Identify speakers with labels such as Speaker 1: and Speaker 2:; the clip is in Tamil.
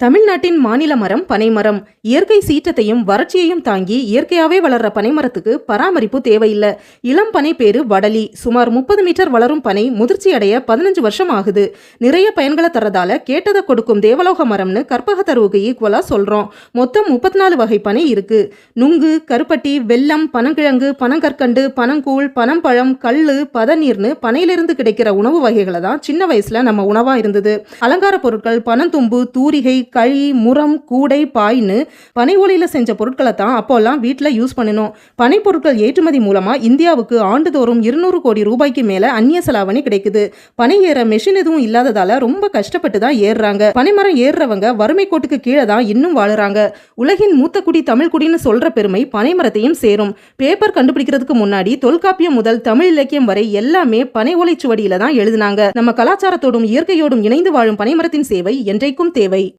Speaker 1: தமிழ்நாட்டின் மாநில மரம் பனைமரம் இயற்கை சீற்றத்தையும் வறட்சியையும் தாங்கி இயற்கையாகவே வளர்ற பனைமரத்துக்கு பராமரிப்பு தேவையில்லை. இளம் பனை பேரு வடலி. சுமார் முப்பது மீட்டர் வளரும் பனை முதிர்ச்சி அடைய பதினஞ்சு வருஷம் ஆகுது. நிறைய பயன்களை தரதால கேட்டதை கொடுக்கும் தேவலோக மரம்னு கற்பக தருவுக்கு ஈக்குவலா சொல்றோம். மொத்தம் முப்பத்தி நாலு வகை பனை இருக்கு. நுங்கு கருப்பட்டி வெல்லம் பனங்கிழங்கு பனங்கற்கண்டு பனங்கூழ் பனம்பழம் கல் பதநீர்னு பனையிலிருந்து கிடைக்கிற உணவு வகைகளை தான் சின்ன வயசுல நம்ம உணவா இருந்தது. அலங்கார பொருட்கள் பனந்தும்பு தூரிகை கழி முரம் கூடை பாய்னு பனை ஓலையில் செஞ்ச பொருட்களை தான் அப்போல்லாம் வீட்டில் யூஸ் பண்ணணும் பனை பொருட்கள் ஏற்றுமதி மூலமாக இந்தியாவுக்கு ஆண்டுதோறும் இருநூறு கோடி ரூபாய்க்கு மேலே அந்நிய செலாவணி கிடைக்குது. பனை ஏற மெஷின் எதுவும் இல்லாததால ரொம்ப கஷ்டப்பட்டு தான் ஏறுறாங்க. பனைமரம் ஏறுறவங்க வறுமை கோட்டுக்கு கீழே தான் இன்னும் வாழுறாங்க. உலகின் மூத்த குடி தமிழ் குடின்னு சொல்ற பெருமை பனைமரத்தையும் சேரும். பேப்பர் கண்டுபிடிக்கிறதுக்கு முன்னாடி தொல்காப்பியம் முதல் தமிழ் இலக்கியம் வரை எல்லாமே பனை ஓலைச்சுவடியில தான் எழுதினாங்க. நம்ம கலாச்சாரத்தோடும் இயற்கையோடும் இணைந்து வாழும் பனைமரத்தின் சேவை என்றைக்கும் தேவை.